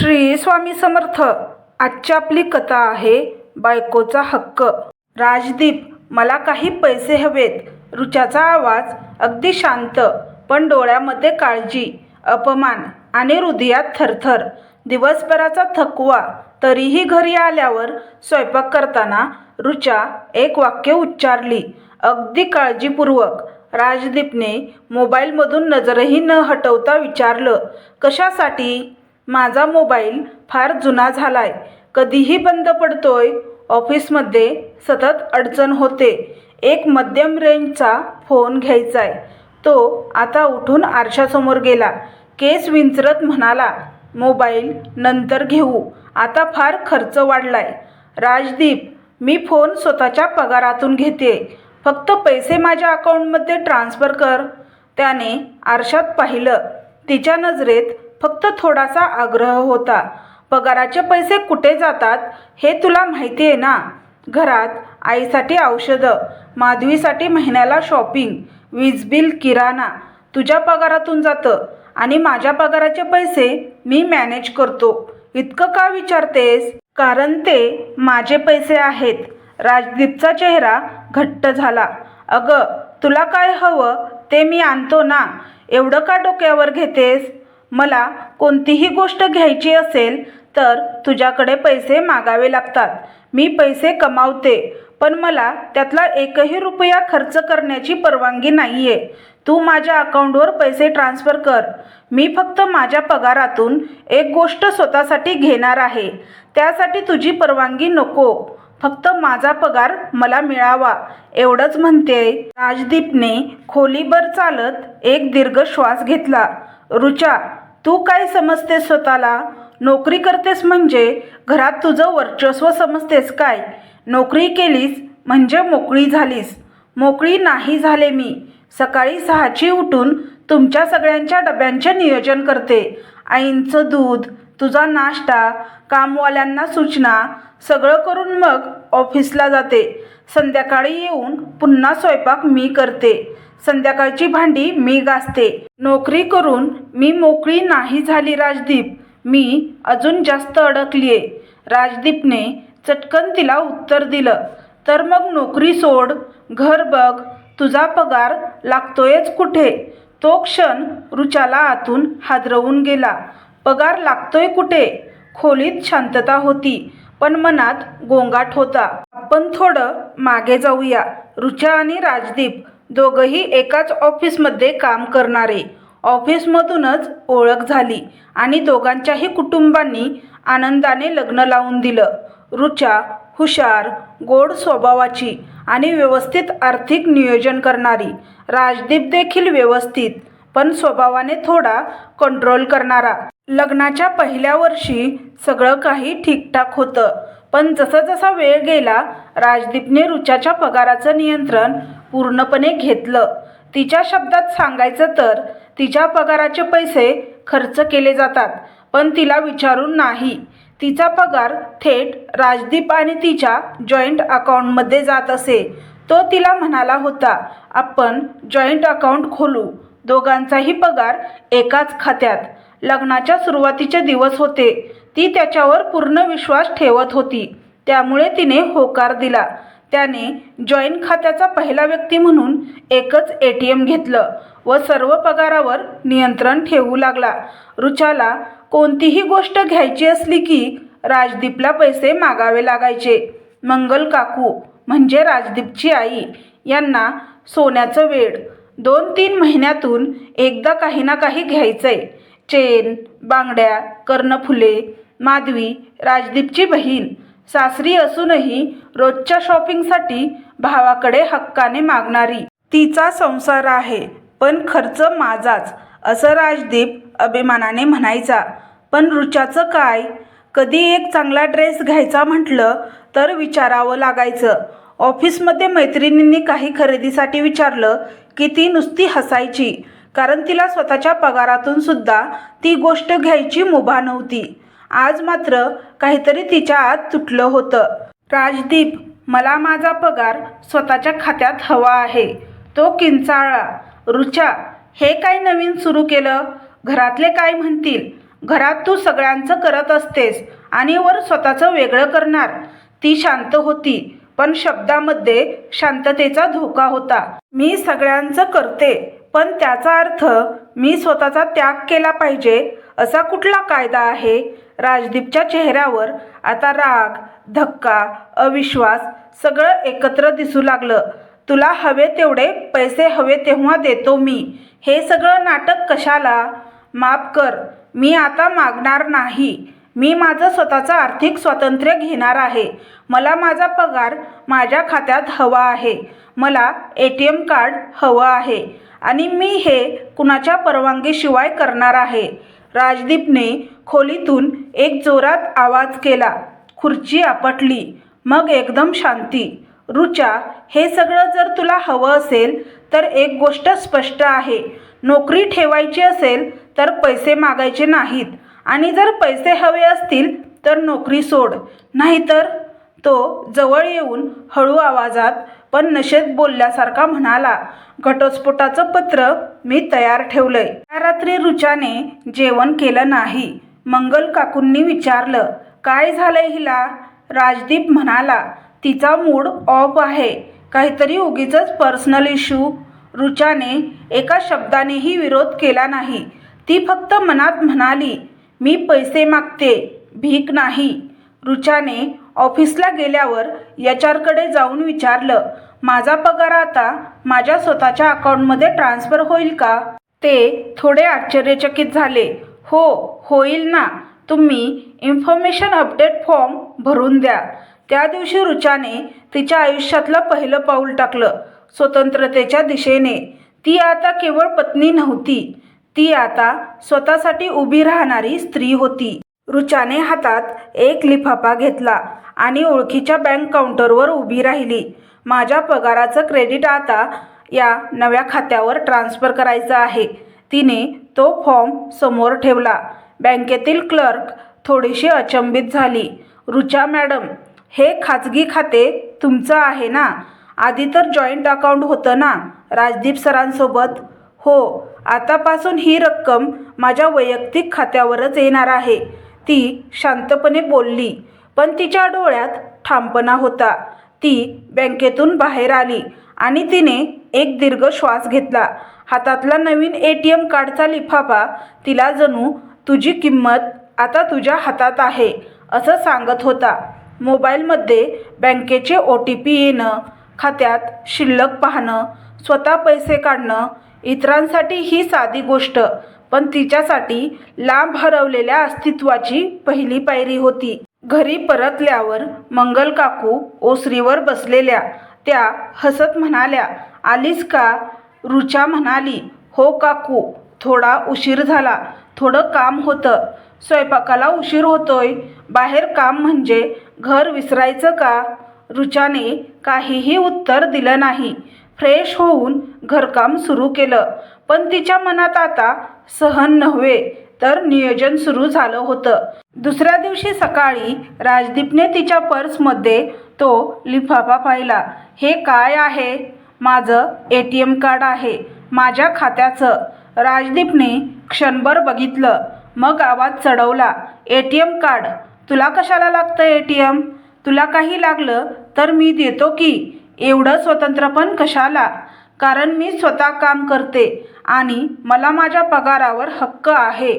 श्री स्वामी समर्थ. आजची आपली कथा आहे बायकोचा हक्क. राजदीप मला काही पैसे हवेत. रुचाचा आवाज अगदी शांत पण डोळ्यामध्ये काळजी अपमान आणि हृदयात थरथर. दिवसभराचा थकवा तरीही घरी आल्यावर स्वयंपाक करताना रुचा एक वाक्य उच्चारली अगदी काळजीपूर्वक. राजदीपने मोबाईलमधून नजरही न हटवता विचारलं कशासाठी? माझा मोबाईल फार जुना झाला आहे कधीही बंद पडतोय. ऑफिसमध्ये सतत अडचण होते. एक मध्यम रेंजचा फोन घ्यायचा आहे तो आता उठून आरशासमोर गेला. केस विंचरत म्हणाला मोबाईल नंतर घेऊ. आता फार खर्च वाढलाय. राजदीप मी फोन स्वतःच्या पगारातून घेते फक्त पैसे माझ्या अकाउंटमध्ये ट्रान्स्फर कर. त्याने आरशात पाहिलं. तिच्या नजरेत फक्त थोडासा आग्रह होता. पगाराचे पैसे कुठे जातात हे तुला माहिती आहे ना? घरात आईसाठी औषधं माधवीसाठी महिन्याला शॉपिंग वीज बिल किराणा. तुझ्या पगारातून जातं आणि माझ्या पगाराचे पैसे मी मॅनेज करतो. इतकं का विचारतेस? कारण ते माझे पैसे आहेत. राजदीपचा चेहरा घट्ट झाला. अगं तुला काय हवं ते मी आणतो ना? एवढं का डोक्यावर घेतेस? मला कोणतीही गोष्ट घ्यायची असेल तर तुझ्याकडे पैसे मागावे लागतात. मी पैसे कमावते पण मला त्यातला एकही रुपया खर्च करण्याची परवानगी नाही आहे तू माझ्या अकाउंटवर पैसे ट्रान्स्फर कर. मी फक्त माझ्या पगारातून एक गोष्ट स्वतःसाठी घेणार आहे. त्यासाठी तुझी परवानगी नको. फक्त माझा पगार मला मिळावा एवढंच म्हणते. राजदीपने खोलीभर चालत एक दीर्घ श्वास घेतला. रुचा तू काय समजतेस स्वतःला? नोकरी करतेस म्हणजे घरात तुझं वर्चस्व समजतेस काय? नोकरी केलीस म्हणजे मोकळी झालीस. मोकळी नाही झाले मी. सकाळी सहाची उठून तुमच्या सगळ्यांच्या डब्यांचे नियोजन करते. आईंचं दूध तुझा नाश्ता कामवाल्यांना सूचना सगळं करून मग ऑफिसला जाते. संध्याकाळी येऊन पुन्हा स्वयंपाक मी करते. संध्याकाळची भांडी मी गाजते नोकरी करून मी मोकळी नाही झाली राजदीप. मी अजून जास्त अडकलीये. राजदीपने चटकन तिला उत्तर दिलं. तर मग नोकरी सोड. घर बघ. तुझा पगार लागतोयच कुठे? तो क्षण रुचाला आतून हादरवून गेला. पगार लागतोय कुठे? खोलीत शांतता होती पण मनात गोंगाट होता. आपण थोडं मागे जाऊया. रुचा आणि राजदीप दोघंही एकाच ऑफिसमध्ये काम करणारे. ऑफिसमधूनच ओळख झाली आणि दोघांच्याही कुटुंबांनी आनंदाने लग्न लावून दिलं. रुचा हुशार गोड स्वभावाची आणि व्यवस्थित आर्थिक नियोजन करणारी. राजदीप देखील व्यवस्थित पण स्वभावाने थोडा कंट्रोल करणारा. लग्नाच्या पहिल्या वर्षी सगळं काही ठीकठाक होतं. पण जसा जसा वेळ गेला राजदीपने रुचाच्या पगाराचं नियंत्रण पूर्णपणे घेतलं. तिच्या शब्दात सांगायचं तर तिच्या पगाराचे पैसे खर्च केले जातात पण तिला विचारून नाही. तिचा पगार थेट राजदीप आणि तिच्या जॉईंट अकाउंटमध्ये जात असे. तो तिला म्हणाला होता आपण जॉईंट अकाउंट खोलू. दोघांचाही पगार एकाच खात्यात. लग्नाच्या सुरुवातीचे दिवस होते. ती त्याच्यावर पूर्ण विश्वास ठेवत होती. त्यामुळे तिने होकार दिला. त्याने जॉईंट खात्याचा पहिला व्यक्ती म्हणून एकच ए टी एम घेतलं व सर्व पगारावर नियंत्रण ठेवू लागला. रुचाला कोणतीही गोष्ट घ्यायची असली की राजदीपला पैसे मागावे लागायचे. मंगल काकू म्हणजे राजदीपची आई यांना सोन्याचं वेड. दोन तीन महिन्यातून एकदा काही ना काही घ्यायचंय. चेन बांगड्या कर्णफुले माधवी राजदीपची बहीण. सासरी असूनही रोजच्या शॉपिंगसाठी भावाकडे हक्काने मागणारी. तिचा संसार आहे पण खर्च माझाच असं राजदीप अभिमानाने म्हणायचा. पण रुचाचं काय? कधी एक चांगला ड्रेस घ्यायचा म्हटलं तर विचारावं लागायचं. ऑफिसमध्ये मैत्रिणींनी काही खरेदीसाठी विचारलं की ती नुसती हसायची कारण तिला स्वतःच्या पगारातून सुद्धा ती गोष्ट घ्यायची मुभा नव्हती. आज मात्र काहीतरी तिच्या आत तुटलं होतं. राजदीप मला माझा पगार स्वतःच्या खात्यात हवा आहे. तो किंचाळला रुचा हे काय नवीन सुरू केलं? घरातले काय म्हणतील? घरात तू सगळ्यांचं करत असतेस आणि वर स्वतःचं वेगळं करणार. ती शांत होती पण शब्दामध्ये शांततेचा धोका होता. मी सगळ्यांचं करते पण त्याचा अर्थ मी स्वतःचा त्याग केला पाहिजे असा कुठला कायदा आहे? राजदीपच्या चेहऱ्यावर आता राग धक्का अविश्वास सगळं एकत्र दिसू लागलं. तुला हवे तेवढे पैसे हवे तेव्हा देतो मी. हे सगळं नाटक कशाला? माफ कर. मी आता मागणार नाही. मी माझं स्वतःचं आर्थिक स्वातंत्र्य घेणार आहे. मला माझा पगार माझ्या खात्यात हवा आहे. मला ए टी एम कार्ड हवं आहे. आणि मी हे कुणाच्या परवानगीशिवाय करणार आहे. राजदीपने खोलीतून एक जोरात आवाज केला. खुर्ची आपटली. मग एकदम शांती. रुचा हे सगळं जर तुला हवं असेल तर एक गोष्ट स्पष्ट आहे. नोकरी ठेवायची असेल तर पैसे मागायचे नाहीत. आणि जर पैसे हवे असतील तर नोकरी सोड. नाहीतर? तो जवळ येऊन हळू आवाजात पण नशेत बोलल्यासारखा म्हणाला घटस्फोटाचं पत्र मी तयार ठेवलंय. त्या रात्री रुचाने जेवण केलं नाही. मंगल काकूंनी विचारलं काय झालंय हिला? राजदीप म्हणाला तिचा मूड ऑफ आहे. काहीतरी उगीच पर्सनल इश्यू. रुचाने एका शब्दानेही विरोध केला नाही. ती फक्त मनात म्हणाली मी पैसे मागते भीक नाही. रुचाने ऑफिसला गेल्यावर एच आरकडे जाऊन विचारलं माझा पगार आता माझ्या स्वतःच्या अकाउंटमध्ये ट्रान्स्फर होईल का? ते थोडे आश्चर्यचकित झाले. हो होईल ना. तुम्ही इन्फॉर्मेशन अपडेट फॉर्म भरून द्या. त्या दिवशी रुचाने तिच्या आयुष्यातलं पहिलं पाऊल टाकलं स्वतंत्रतेच्या दिशेने. ती आता केवळ पत्नी नव्हती. ती आता स्वतःसाठी उभी राहणारी स्त्री होती. रुचाने हातात एक लिफाफा घेतला आणि ओळखीच्या बँक काउंटरवर उभी राहिली. माझ्या पगाराचं क्रेडिट आता या नव्या खात्यावर ट्रान्स्फर करायचं आहे. तिने तो फॉर्म समोर ठेवला. बँकेतील क्लर्क थोडीशी अचंबित झाली. रुचा मॅडम हे खाजगी खाते तुमचं आहे ना? आधी तर जॉईंट अकाउंट होतं ना राजदीप सरांसोबत? हो आतापासून ही रक्कम माझ्या वैयक्तिक खात्यावरच येणार आहे. ती शांतपणे बोलली. पण तिच्या डोळ्यात ठामपणा होता. ती बँकेतून बाहेर आली आणि तिने एक दीर्घ श्वास घेतला. हातातला नवीन ए टी एम कार्डचा लिफाफा तिला जणू तुझी किंमत आता तुझ्या हातात आहे असं सांगत होता. मोबाईलमध्ये बँकेचे ओ टी पी येणं खात्यात शिल्लक पाहणं स्वतः पैसे काढणं इतरांसाठी ही साधी गोष्ट पण तिच्यासाठी लांब हरवलेल्या अस्तित्वाची पहिली पायरी होती. घरी परतल्यावर मंगल काकू ओसरीवर बसलेल्या त्या हसत म्हणाल्या आलीस का? ऋचा म्हणाली हो काकू थोडा उशीर झाला. थोडं काम होतं. स्वयंपाकाला उशीर होतोय. बाहेर काम म्हणजे घर विसरायचं का? रुचाने काहीही उत्तर दिलं नाही. फ्रेश होऊन घरकाम सुरू केलं. पण तिच्या मनात आता सहन नव्हे तर नियोजन सुरू झालं होतं. दुसऱ्या दिवशी सकाळी राजदीपने तिच्या पर्समध्ये तो लिफाफा पाहिला. हे काय आहे? माझं ए टी एम कार्ड आहे. माझ्या खात्याचं राजदीपने क्षणभर बघितलं. मग आवाज चढवला ए टी एम कार्ड तुला कशाला लागतं ए टी एम? तुला काही लागलं तर मी देतो की? एवढं स्वतंत्रपण कशाला? कारण मी स्वतः काम करते आणि मला माझ्या पगारावर हक्क आहे.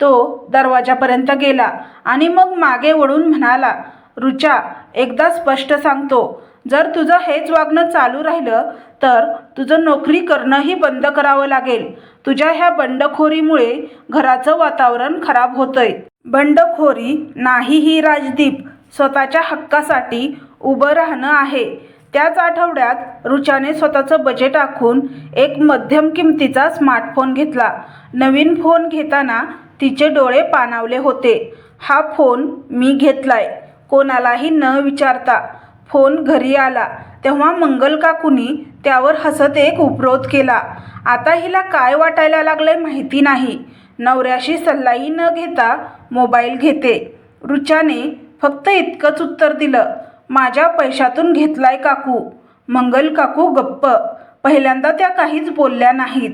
तो दरवाजापर्यंत गेला आणि मग मागे वळून म्हणाला रुचा एकदा स्पष्ट सांगतो. जर तुझं हेच वागणं चालू राहिलं तर तुझं नोकरी करणंही बंद करावं लागेल. तुझ्या ह्या बंडखोरीमुळे घराचं वातावरण खराब होतंय. बंडखोरी नाही ही राजदीप. स्वतःच्या हक्कासाठी उभं राहणं आहे. त्याच आठवड्यात रुचाने स्वतःचं बजेट आखून एक मध्यम किमतीचा स्मार्टफोन घेतला. नवीन फोन घेताना तिचे डोळे पाणावले होते. हा फोन मी घेतलाय. कोणालाही न विचारता. फोन घरी आला. तेव्हा मंगल काकूनी त्यावर हसत एक उपरोध केला. आता हिला काय वाटायला लागलंय माहिती नाही. नवऱ्याशी सल्लाही न घेता मोबाईल घेते. रुचाने फक्त इतकंच उत्तर दिलं माझ्या पैशातून घेतलाय काकू. मंगल काकू गप्प पहिल्यांदा त्या काहीच बोलल्या नाहीत.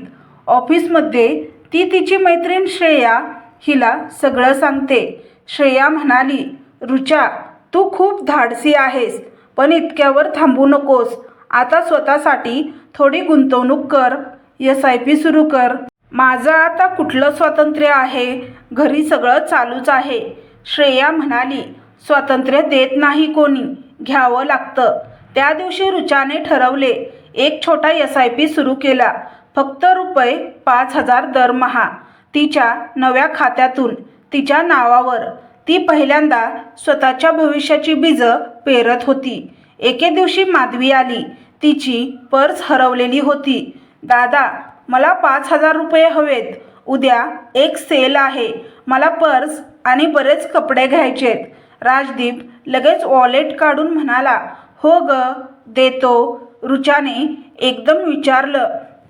ऑफिसमध्ये ती तिची मैत्रीण श्रेया हिला सगळं सांगते. श्रेया म्हणाली रुचा तू खूप धाडसी आहेस. पण इतक्यावर थांबू नकोस. आता स्वतःसाठी थोडी गुंतवणूक कर. एस आय पी सुरू कर. माझं आता कुठलं स्वातंत्र्य आहे? घरी सगळं चालूच आहे. श्रेया म्हणाली स्वातंत्र्य देत नाही कोणी. घ्यावं लागतं. त्या दिवशी रुचाने ठरवले एक छोटा एस आय पी सुरू केला. फक्त रुपये पाच हजार दरमहा. तिच्या नव्या खात्यातून तिच्या नावावर. ती पहिल्यांदा स्वतःच्या भविष्याची बीजं पेरत होती. एके दिवशी माधवी आली. तिची पर्स हरवलेली होती. दादा मला पाच हजार रुपये हवेत. उद्या एक सेल आहे. मला पर्स आणि बरेच कपडे घ्यायचेत. राजदीप लगेच वॉलेट काढून म्हणाला हो ग देतो. रुचाने एकदम विचारलं.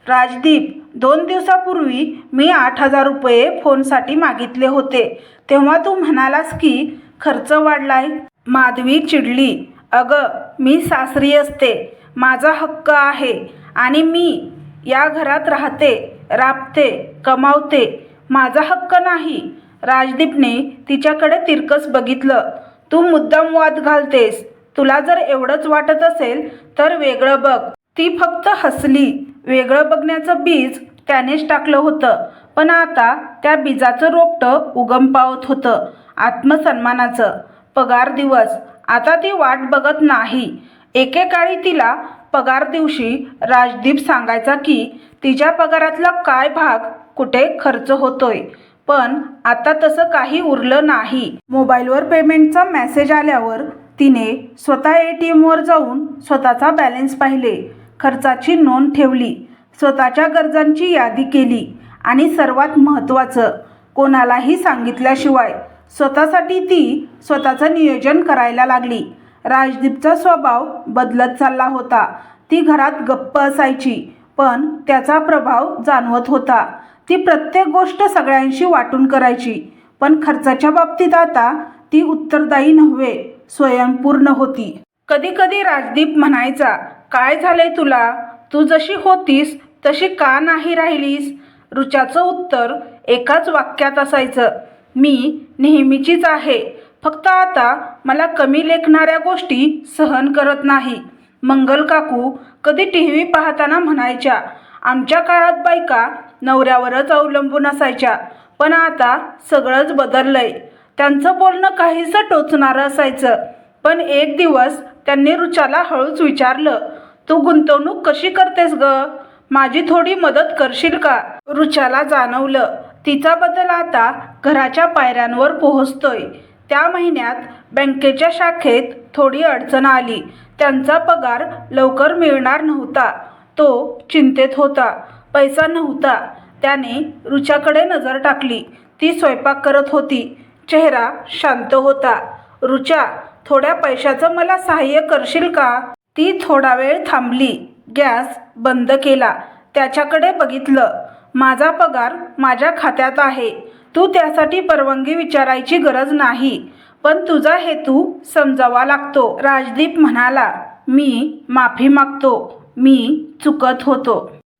राजदीप दोन दिवसापूर्वी मी आठ हजार रुपये फोनसाठी मागितले होते. तेव्हा तू म्हणालास की खर्च वाढलाय. माधवी चिडली. अगं मी सासरी असते. माझा हक्क आहे आणि मी या घरात राहते राबते कमावते. माझा हक्क नाही. राजदीपने तिच्याकडे तिरकस बघितलं. तू मुद्दाम वाद घालतेस. तुला जर एवढंच वाटत असेल तर वेगळं बघ. ती फक्त हसली. वेगळं बघण्याचं बीज त्यानेच टाकलं होतं. पण आता त्या बीजाचं रोपटं उगम पावत होतं. आत्मसन्मानाचं. पगार दिवस. आता ती वाट बघत नाही. एकेकाळी तिला पगार दिवशी राजदीप सांगायचा की तिच्या पगारातला काय भाग कुठे खर्च होतोय? पण आता तसं काही उरलं नाही. मोबाईलवर पेमेंटचा मेसेज आल्यावर तिने स्वतः ए टी एमवर जाऊन स्वतःचा बॅलेन्स पाहिले. खर्चाची नोंद ठेवली. स्वतःच्या गरजांची यादी केली. आणि सर्वात महत्त्वाचं कोणालाही सांगितल्याशिवाय स्वतःसाठी ती स्वतःचं नियोजन करायला लागली. राजदीपचा स्वभाव बदलत चालला होता. ती घरात गप्प असायची पण त्याचा प्रभाव जाणवत होता. ती प्रत्येक गोष्ट सगळ्यांशी वाटून करायची पण खर्चाच्या बाबतीत आता ती उत्तरदायी नव्हे स्वयंपूर्ण होती. कधी कधी राजदीप म्हणायचा काय झालंय तुला? तू जशी होतीस तशी का नाही राहिलीस? रुचाचं उत्तर एकाच वाक्यात असायचं. मी नेहमीचीच आहे. फक्त आता मला कमी लेखणाऱ्या गोष्टी सहन करत नाही. मंगल काकू कधी टी व्ही पाहताना म्हणायच्या आमच्या काळात बायका नवऱ्यावरच अवलंबून असायच्या पण आता सगळंच बदललंय. त्यांचं बोलणं काहीसं टोचणारं असायचं. पण एक दिवस त्यांनी रुचाला हळूच विचारलं तू गुंतवणूक कशी करतेस ग? माझी थोडी मदत करशील का? रुचाला जाणवलं. तिचा बदल आता घराच्या पायऱ्यांवर पोहोचतोय. त्या महिन्यात बँकेच्या शाखेत थोडी अडचण आली. त्यांचा पगार लवकर मिळणार नव्हता. तो चिंतेत होता. पैसा नव्हता. त्याने रुचाकडे नजर टाकली. ती स्वयंपाक करत होती. चेहरा शांत होता. रुचा थोड्या पैशाचं मला सहाय्य करशील का? ती थोडा वेळ थांबली. गॅस बंद केला. त्याच्याकडे बघितलं. माझा पगार माझ्या खात्यात आहे. तू त्यासाठी परवानगी विचारायची गरज नाही. पण तुझा हेतू समजावा लागतो. राजदीप म्हणाला मी माफी मागतो. मी चुकत होतो.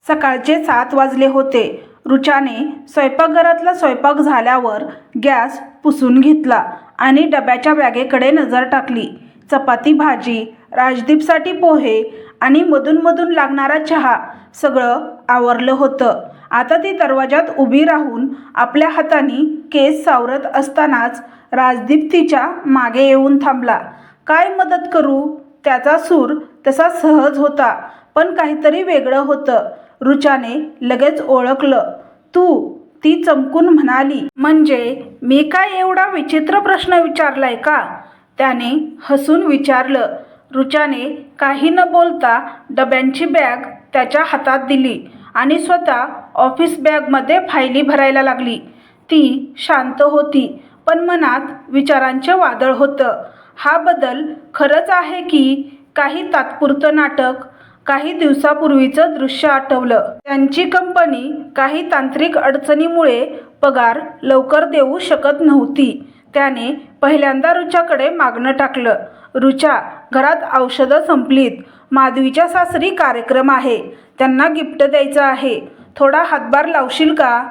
सकाळचे सात वाजले होते. रुचाने स्वयंपाकघरातला स्वयंपाक झाल्यावर गॅस पुसून घेतला आणि डब्याच्या बॅगेकडे नजर टाकली. चपाती भाजी राजदीपसाठी पोहे आणि मधूनमधून लागणारा चहा सगळं आवरलं होतं. आता ती दरवाजात उभी राहून आपल्या हाताने केस सावरत असतानाच राजदीप तिच्यामागे येऊन थांबला. काय मदत करू? त्याचा सूर तसा सहज होता पण काहीतरी वेगळं होतं रुचाने लगेच ओळखलं. तू ती चमकून म्हणाली. म्हणजे मी काय एवढा विचित्र प्रश्न विचारलाय का त्याने हसून विचारलं. रुचाने काही न बोलता डब्यांची बॅग त्याच्या हातात दिली आणि स्वतः ऑफिस बॅगमध्ये फायली भरायला लागली. ती शांत होती पण मनात विचारांचे वादळ होतं. हा बदल खरंच आहे की काही तात्पुरतं नाटक काही दिवसापूर्वीचं दृश्य आठवलं. त्यांची कंपनी काही तांत्रिक अडचणीमुळे पगार लवकर देऊ शकत नव्हती. त्याने पहिल्यांदा रुचाकडे मागणं टाकलं. रुचा घरात औषधं संपलीत. माधवीच्या सासरी कार्यक्रम आहे. त्यांना गिफ्ट द्यायचं आहे. थोडा हातभार लावशील का?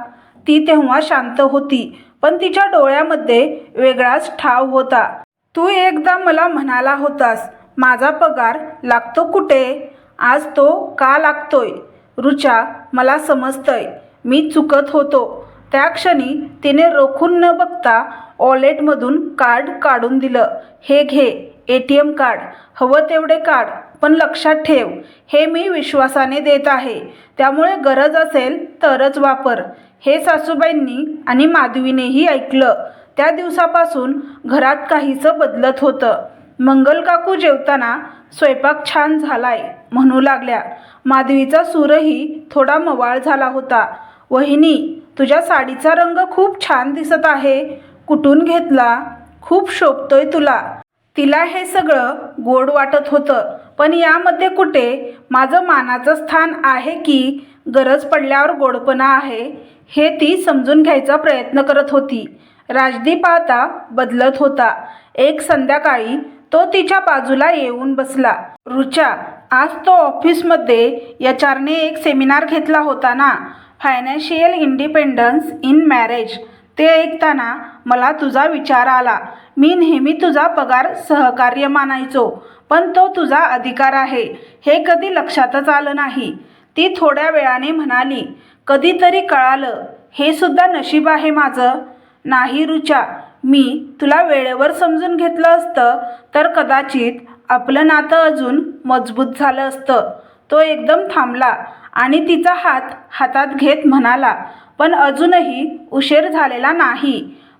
ती तेव्हा शांत होती पण तिच्या डोळ्यामध्ये वेगळाच ठाव होता. तू एकदा मला म्हणाला होतास माझा पगार लागतो कुठे? आज तो का लागतोय रुचा मला समजतंय. मी चुकत होतो. त्या क्षणी तिने रोखून न बघता वॉलेटमधून कार्ड काढून दिलं. हे घे. A T M card. हवं तेवढे काढ पण लक्षात ठेव हे मी विश्वासाने देत आहे. त्यामुळे गरज असेल तरच वापर. हे सासूबाईंनी आणि माधवीनेही ऐकलं. त्या दिवसापासून घरात काहीसं बदलत होतं. मंगल काकू जेवताना स्वयंपाक छान झालाय म्हणू लागल्या. माधवीचा सूरही थोडा मवाळ झाला होता. वहिनी तुझ्या साडीचा रंग खूप छान दिसत आहे. कुठून घेतला? खूप शोभतोय तुला. तिला हे सगळं गोड वाटत होतं. पण यामध्ये कुठे माझं मानाचं स्थान आहे की गरज पडल्यावर गोडपणा आहे हे ती समजून घ्यायचा प्रयत्न करत होती. राजदीप आता बदलत होता. एक संध्याकाळी तो तिच्या बाजूला येऊन बसला. रुचा आज तो ऑफिसमध्ये यचारने एक सेमिनार घेतला होता ना? Financial independence in marriage. ते ऐकताना मला तुझा विचार आला. मी नेहमी तुझा पगार सहकार्य मानायचो पण तो तुझा अधिकार आहे. हे कधी लक्षातच आलं नाही. ती थोड्या वेळाने म्हणाली कधीतरी कळालं. हे सुद्धा नशीब आहे माझं. नाही रुचा मी तुला वेळेवर समजून घेतलं असतं तर कदाचित आपलं नातं अजून मजबूत झालं असतं. तो एकदम थांबला आणि तिचा हात हातात घेत म्हणाला पण अजूनही उशीर झालेला नाही.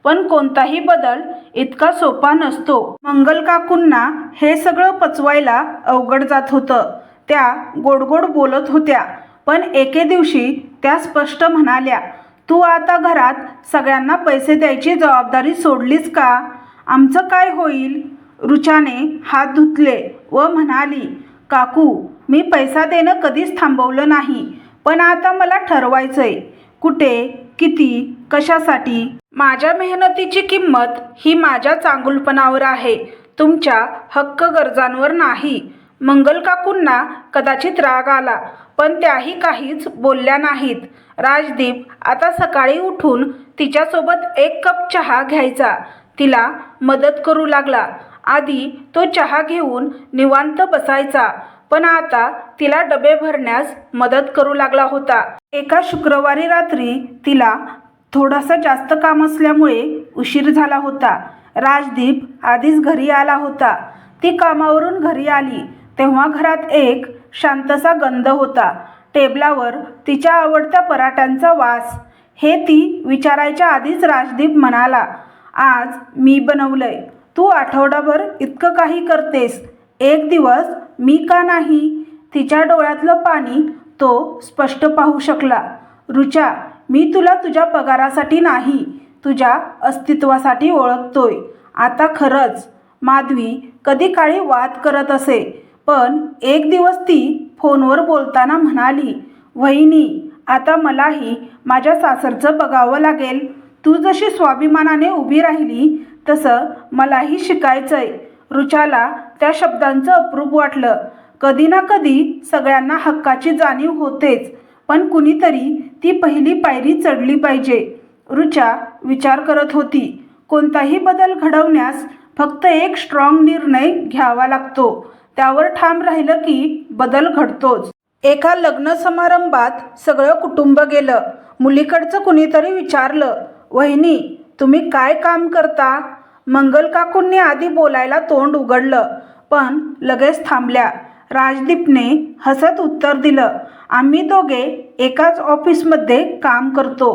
पण कोणताही बदल इतका सोपा नसतो. मंगल काकूंना हे सगळं पचवायला अवघड जात होतं. त्या गोडगोड बोलत होत्या. पण एके दिवशी त्या स्पष्ट म्हणाल्या तू आता घरात सगळ्यांना पैसे द्यायची जबाबदारी सोडलीस का? आमचं काय होईल? रुचाने हात धुतले व म्हणाली काकू मी पैसा देणं कधीच थांबवलं नाही पण आता मला ठरवायचंय. कुठे किती कशासाठी? माझ्या मेहनतीची किंमत ही माझ्या चांगुलपणावर आहे. तुमच्या हक्क गरजांवर नाही. मंगलकाकूंना कदाचित राग आला पण त्याही काहीच बोलल्या नाहीत. राजदीप आता सकाळी उठून तिच्यासोबत एक कप चहा घ्यायचा. तिला मदत करू लागला. आधी तो चहा घेऊन निवांत बसायचा. पण आता तिला डबे भरण्यास मदत करू लागला होता. एका शुक्रवारी रात्री तिला थोडासा जास्त काम असल्यामुळे उशीर झाला होता. राजदीप आधीच घरी आला होता. ती कामावरून घरी आली. तेव्हा घरात एक शांतसा गंध होता. टेबलावर तिच्या आवडत्या पराठ्यांचा वास. हे ती विचारायच्या आधीच राजदीप म्हणाला आज मी बनवलंय. तू आठवडाभर इतकं काही करतेस. एक दिवस मी का नाही? तिच्या डोळ्यातलं पाणी तो स्पष्ट पाहू शकला. रुचा मी तुला तुझ्या पगारासाठी नाही तुझ्या अस्तित्वासाठी ओळखतोय. आता खरंच माधवी कधी काळी वाद करत असे पण एक दिवस ती फोनवर बोलताना म्हणाली वहिनी आता मलाही माझ्या सासरचं बघावं लागेल. तू जशी स्वाभिमानाने उभी राहिली तसं मलाही शिकायचंय. रुचाला त्या शब्दांचं अप्रूप वाटलं. कधी ना कधी सगळ्यांना हक्काची जाणीव होतेच पण कुणीतरी ती पहिली पायरी चढली पाहिजे रुचा विचार करत होती. कोणताही बदल घडवण्यास फक्त एक स्ट्रॉंग निर्णय घ्यावा लागतो. त्यावर ठाम राहिलं की बदल घडतोच. एका लग्न समारंभात सगळं कुटुंब गेलं. मुलीकडचं कुणीतरी विचारलं वहिनी तुम्ही काय काम करता? मंगल काकूंनी आधी बोलायला तोंड उघडलं. पण लगेच थांबल्या. राजदीपने हसत उत्तर दिलं आम्ही दोघे एकाच ऑफिसमध्ये काम करतो.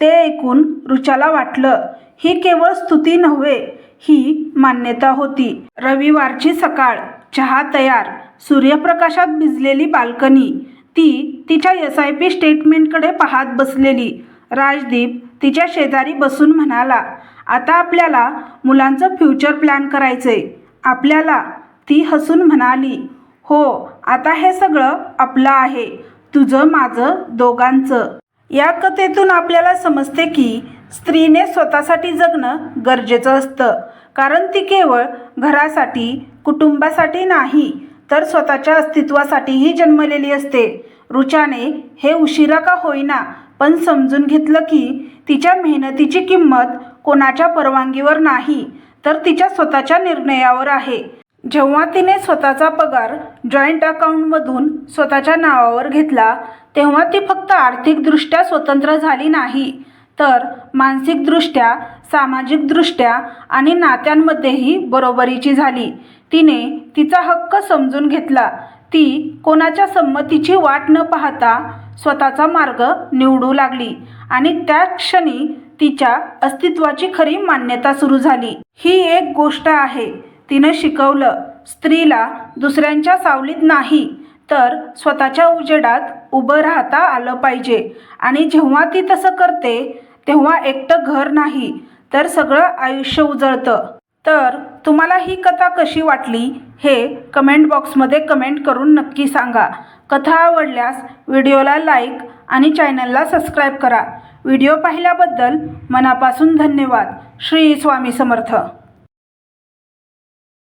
ते ऐकून रुचाला वाटलं ही केवळ स्तुती नव्हे ही मान्यता होती. रविवारची सकाळ चहा तयार सूर्यप्रकाशात भिजलेली बाल्कनी. ती तिच्या एस आय पी स्टेटमेंटकडे पाहत बसलेली. राजदीप तिच्या शेजारी बसून म्हणाला आता आपल्याला मुलांचं फ्युचर प्लॅन करायचंय. आपल्याला ती हसून म्हणाली हो आता हे सगळं आपलं आहे तुझं माझं दोघांचं. या कथेतून आपल्याला समजते की स्त्रीने स्वतःसाठी जगणं गरजेचं असतं. कारण ती केवळ घरासाठी कुटुंबासाठी नाही तर स्वतःच्या अस्तित्वासाठीही जन्मलेली असते. रुचाने हे उशिरा का होईना पण समजून घेतलं की तिच्या मेहनतीची किंमत कोणाच्या परवानगीवर नाही तर तिच्या स्वतःच्या निर्णयावर आहे. जेव्हा तिने स्वतःचा पगार जॉईंट अकाउंटमधून स्वतःच्या नावावर घेतला तेव्हा ती फक्त आर्थिकदृष्ट्या स्वतंत्र झाली नाही. तर मानसिकदृष्ट्या सामाजिकदृष्ट्या आणि नात्यांमध्येही बरोबरीची झाली. तिने तिचा हक्क समजून घेतला. ती कोणाच्या संमतीची वाट न पाहता स्वतःचा मार्ग निवडू लागली आणि त्या क्षणी तिच्या अस्तित्वाची खरी मान्यता सुरू झाली. ही एक गोष्ट आहे. तिनं शिकवलं स्त्रीला दुसऱ्यांच्या सावलीत नाही तर स्वतःच्या उजेडात उभं राहता आलं पाहिजे. आणि जेव्हा ती तसं करते तेव्हा एकटं घर नाही तर सगळं आयुष्य उजळतं. तर तुम्हाला ही कथा कशी वाटली हे कमेंट बॉक्समध्ये कमेंट करून नक्की सांगा. कथा आवडल्यास व्हिडिओला लाईक आणि चॅनलला सबस्क्राईब करा. व्हिडिओ पाहिल्याबद्दल मनापासून धन्यवाद. श्री स्वामी समर्थ.